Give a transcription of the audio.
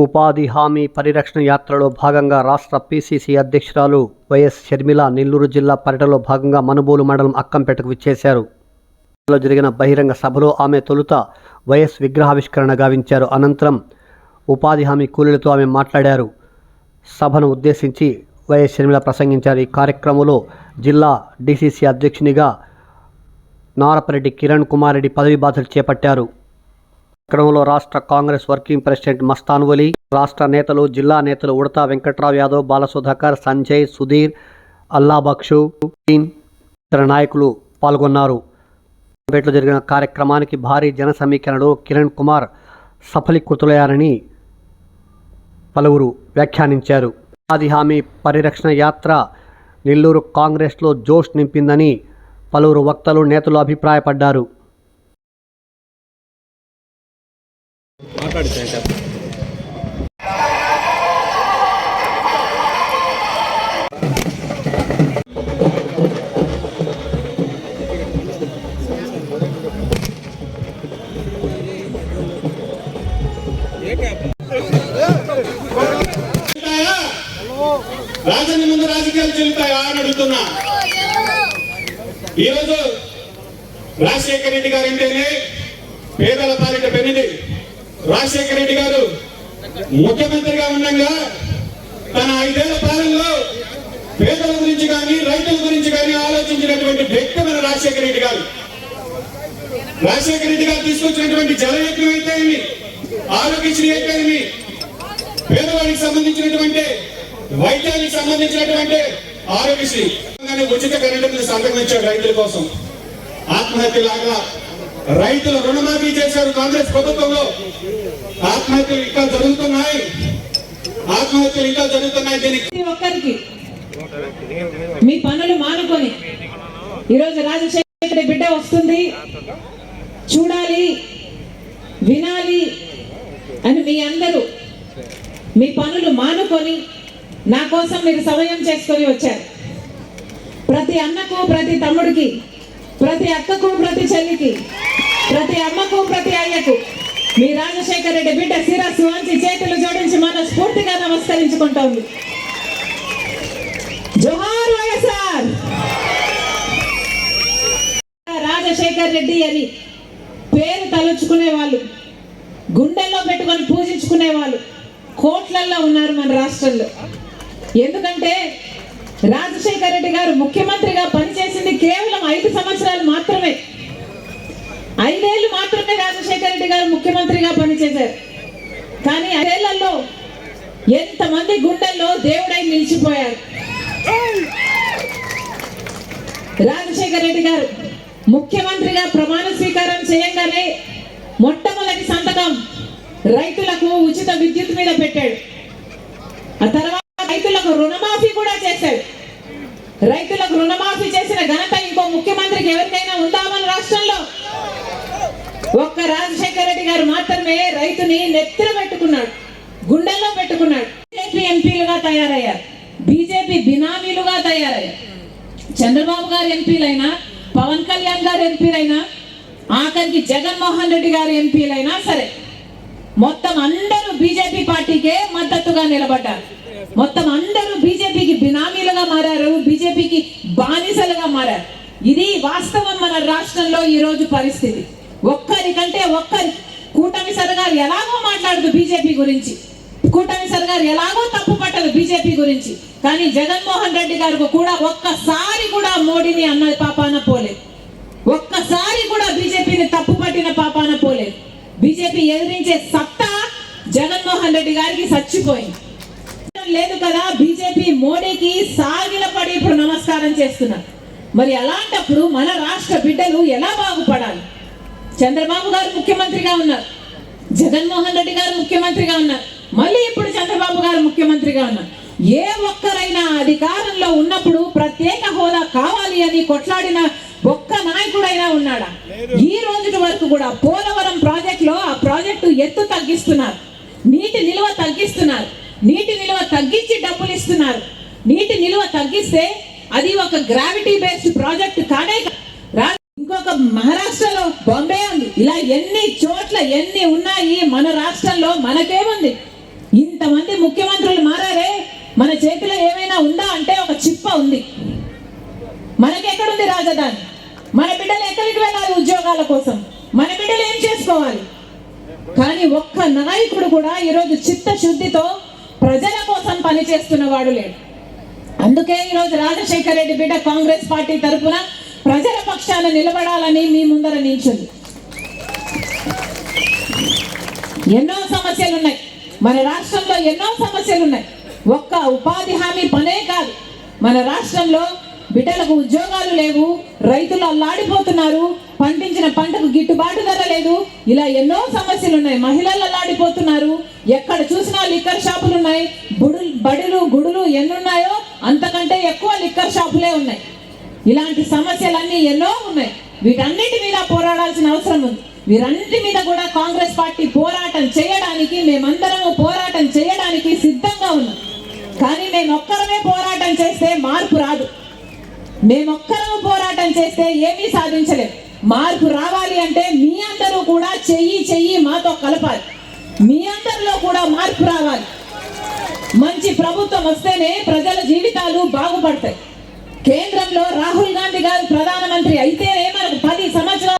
ఉపాధి హామీ పరిరక్షణ యాత్రలో భాగంగా రాష్ట్ర పీసీసీ అధ్యక్షురాలు వైఎస్ షర్మిల నెల్లూరు జిల్లా పర్యటనలో భాగంగా మనుబోలు మండలం అక్కంపేటకు విచ్చేశారు. లో జరిగిన బహిరంగ సభలో ఆమె తొలుత వైఎస్ విగ్రహావిష్కరణ గావించారు. అనంతరం ఉపాధి హామీ కూలీలతో ఆమె మాట్లాడారు. సభను ఉద్దేశించి వైఎస్ షర్మిల ప్రసంగించారు. ఈ కార్యక్రమంలో జిల్లా డీసీసీ అధ్యక్షునిగా నారపరెడ్డి కిరణ్ కుమార్ రెడ్డి పదవి బాధ్యతలు చేపట్టారు. క్రమంలో రాష్ట్ర కాంగ్రెస్ వర్కింగ్ ప్రెసిడెంట్ మస్తాన్ వలీ రాష్ట్ర నేతలు జిల్లా నేతలు ఉడతా వెంకట్రావు యాదవ్ బాలసుధాకర్ సంజయ్ సుధీర్ అల్లాబక్షు ఇతర నాయకులు పాల్గొన్నారు. పేటలో జరిగిన కార్యక్రమానికి భారీ జన సమీకరణలో కిరణ్ కుమార్ సఫలీకృతులయ్యారని పలువురు వ్యాఖ్యానించారు. ఆది హామీ పరిరక్షణ యాత్ర నెల్లూరు కాంగ్రెస్లో జోష్ నింపిందని పలువురు వక్తలు నేతలు అభిప్రాయపడ్డారు. మాట్లాడి సార్. రాజన్న ముందు రాజకీయాలు చెల్లుతాయా అని అడుగుతున్నా. ఈరోజు రాజశేఖర రెడ్డి గారు అంటేనే పేదల పాలిట పెన్నిది. రాజశేఖర రెడ్డి గారు ముఖ్యమంత్రిగా ఉండగా తన ఐదేళ్ళ పాలనలో పేదల గురించి కానీ రైతుల గురించి కానీ ఆలోచించినటువంటి వ్యక్తి మన రాజశేఖర రెడ్డి గారు. రాజశేఖర రెడ్డి గారు తీసుకొచ్చినటువంటి జలయజ్ఞం అయితే ఏమి ఆరోగ్యశ్రీ అయితే ఏమి పేదవాడికి సంబంధించినటువంటి వైద్యానికి సంబంధించినటువంటి ఆరోగ్యశ్రీ. ఉచిత కరెంటు సంప్రదించాడు రైతుల కోసం ఆత్మహత్య లాగా రైతుల రుణమాఫీ చేశారు కాంగ్రెస్ ప్రభుత్వంలో. ఆత్మహత్యలు ఇంకా జరుగుతున్నాయి. ఆత్మహత్యలు ఇంకా జరుగుతున్నాయి దీనికి. ప్రతి ఒక్కరికి మీ పనులు మానుకొని ఈరోజు రాజశేఖర బిడ్డ వస్తుంది. చూడాలి వినాలి అని మీ అందరూ మీ పనులు మానుకొని నా కోసం మీరు సమయం చేసుకొని వచ్చారు. ప్రతి అన్నకు ప్రతి తమ్ముడికి ప్రతి అక్కకు ప్రతి చెల్లికి ప్రతి అమ్మకు ప్రతి అయ్యకు మీ రాజశేఖర రెడ్డి బిడ్డ శిరస్సు వంచి చేతులు జోడించి మన స్ఫూర్తిగా నమస్కరించుకుంటోంది జోహార్ వైఎస్ఆర్! రాజశేఖర్ రెడ్డి అని పేరు తలుచుకునే వాళ్ళు గుండెల్లో పెట్టుకొని పూజించుకునే వాళ్ళు కోట్లల్లో ఉన్నారు మన రాష్ట్రంలో. ఎందుకంటే రాజశేఖర్ రెడ్డి గారు ముఖ్యమంత్రిగా పనిచేసింది కేవలం ఐదు సంవత్సరాలు మాత్రమే. ఐదేళ్ళు మాత్రమే రాజశేఖర రెడ్డి గారు ముఖ్యమంత్రిగా పనిచేశారు. కానీ ఐదేళ్ళలో ఎంతమంది గుండెల్లో దేవుడై నిలిచిపోయారు. రాజశేఖర రెడ్డి గారు ముఖ్యమంత్రిగా ప్రమాణ స్వీకారం చేయంగానే మొట్టమొదటి సంతకం రైతులకు ఉచిత విద్యుత్ మీద పెట్టాడు. ఆ తర్వాత రైతులకు రుణమాఫీ కూడా చేశాడు. రైతులకు రుణమాఫీ చేసిన ఘనత ఇంకో ముఖ్యమంత్రికి ఎవరికైనా ఉందామని రాష్ట్రంలో? ఒక్క రాజశేఖర రెడ్డి గారు మాత్రమే రైతుని నెత్తిన పెట్టుకున్నాడు గుండెల్లో పెట్టుకున్నాడు. బీజేపీ ఎంపీలుగా తయారయ్యారు. బీజేపీ బినామీలుగా తయారయ్యారు. చంద్రబాబు గారు ఎంపీలైనా పవన్ కళ్యాణ్ గారు ఎంపీలైనా ఆఖరికి జగన్మోహన్ రెడ్డి గారు ఎంపీలైనా సరే మొత్తం అందరూ బీజేపీ పార్టీకే మద్దతుగా నిలబడ్డారు. మొత్తం అందరూ బీజేపీకి బినామీలుగా మారారు బీజేపీకి బానిసలుగా మారారు. ఇది వాస్తవం మన రాష్ట్రంలో ఈ రోజు పరిస్థితి. ఒక్కరికంటే ఒక్కరి. కూటమి సర్గారు ఎలాగో మాట్లాడదు బీజేపీ గురించి. కూటమి సర్గారు ఎలాగో తప్పు పట్టదు బీజేపీ గురించి. కానీ జగన్మోహన్ రెడ్డి గారికి కూడా ఒక్కసారి కూడా మోడీని అన్న పాపాన పోలేదు ఒక్కసారి కూడా బీజేపీని తప్పు పట్టిన పాపాన పోలేదు బీజేపీ ఎదిరించే సత్తా జగన్మోహన్ రెడ్డి గారికి చచ్చిపోయింది. లేదు కదా బీజేపీ మోడీకి సాగిలపడి ఇప్పుడు నమస్కారం చేస్తున్నారు. మరి అలాంటప్పుడు మన రాష్ట్ర బిడ్డలు ఎలా బాగుపడాలి? చంద్రబాబు గారు ముఖ్యమంత్రిగా ఉన్నారు. జగన్మోహన్ రెడ్డి గారు ముఖ్యమంత్రిగా ఉన్నారు. మళ్ళీ ఇప్పుడు చంద్రబాబు గారు ముఖ్యమంత్రిగా ఉన్నారు. ఏ ఒక్కరైనా అధికారంలో ఉన్నప్పుడు ప్రత్యేక హోదా కావాలి అని కొట్లాడిన ఒక్క నాయకుడైనా ఉన్నాడా? ఈ రోజు వరకు కూడా పోలవరం ప్రాజెక్టులో ఆ ప్రాజెక్టు ఎత్తు తగ్గిస్తున్నారు. నీటి నిల్వ తగ్గిస్తున్నారు. నీటి నిల్వ తగ్గించి డబ్బులు ఇస్తున్నారు. నీటి నిల్వ తగ్గిస్తే అది ఒక గ్రావిటీ బేస్డ్ ప్రాజెక్ట్ కానే రా- ఇంకొక మహారాష్ట్రలో బాంబే ఉంది. ఇలా ఎన్ని చోట్ల ఎన్ని ఉన్నాయి మన రాష్ట్రంలో మనకేముంది? ఇంతమంది ముఖ్యమంత్రులు మారారే మన చేతిలో ఏమైనా ఉందా అంటే ఒక చిప్ప ఉంది. మనకెక్కడుంది రాజధాని? మన బిడ్డలు ఎక్కడికి వెళ్ళాలి ఉద్యోగాల కోసం? మన బిడ్డలు ఏం చేసుకోవాలి? కానీ ఒక్క నాయకుడు కూడా ఈరోజు చిత్తశుద్ధితో ప్రజల కోసం పనిచేస్తున్న వాడు లేడు. అందుకే ఈరోజు రాజశేఖర రెడ్డి బిడ్డ కాంగ్రెస్ పార్టీ తరఫున ప్రజల పక్షాన నిలబడాలని మీ ముందర నిల్చుంది. ఎన్నో సమస్యలు ఉన్నాయి మన రాష్ట్రంలో ఎన్నో సమస్యలు ఉన్నాయి ఒక్క ఉపాధి హామీ పనే కాదు. మన రాష్ట్రంలో బిడ్డలకు ఉద్యోగాలు లేవు రైతులు అల్లాడిపోతున్నారు పండించిన పంటకు గిట్టుబాటు ధర లేదు. ఇలా ఎన్నో సమస్యలు ఉన్నాయి మహిళలు అల్లాడిపోతున్నారు. ఎక్కడ చూసినా లిక్కర్ షాపులు ఉన్నాయి బుడులు బడులు గుడులు ఎన్నున్నాయో అంతకంటే ఎక్కువ లిక్కర్ షాపులే ఉన్నాయి. ఇలాంటి సమస్యలన్నీ ఎన్నో ఉన్నాయి. వీటన్నిటి మీద పోరాడాల్సిన అవసరం ఉంది. వీరన్నిటి మీద కూడా కాంగ్రెస్ పార్టీ పోరాటం చేయడానికి మేమందరము పోరాటం చేయడానికి సిద్ధంగా ఉన్నాం. కానీ మేమొక్కరమే పోరాటం చేస్తే మార్పు రాదు. మేమొక్కరము పోరాటం చేస్తే ఏమీ సాధించలేము మార్పు రావాలి అంటే మీ అందరూ కూడా చెయ్యి చెయ్యి మాతో కలపాలి. మీ అందరిలో కూడా మార్పు రావాలి. మంచి ప్రభుత్వం వస్తేనే ప్రజల జీవితాలు బాగుపడతాయి. కేంద్రంలో రాహుల్ గాంధీ గారు ప్రధానమంత్రి అయితే మనకు పది సంవత్సరాలు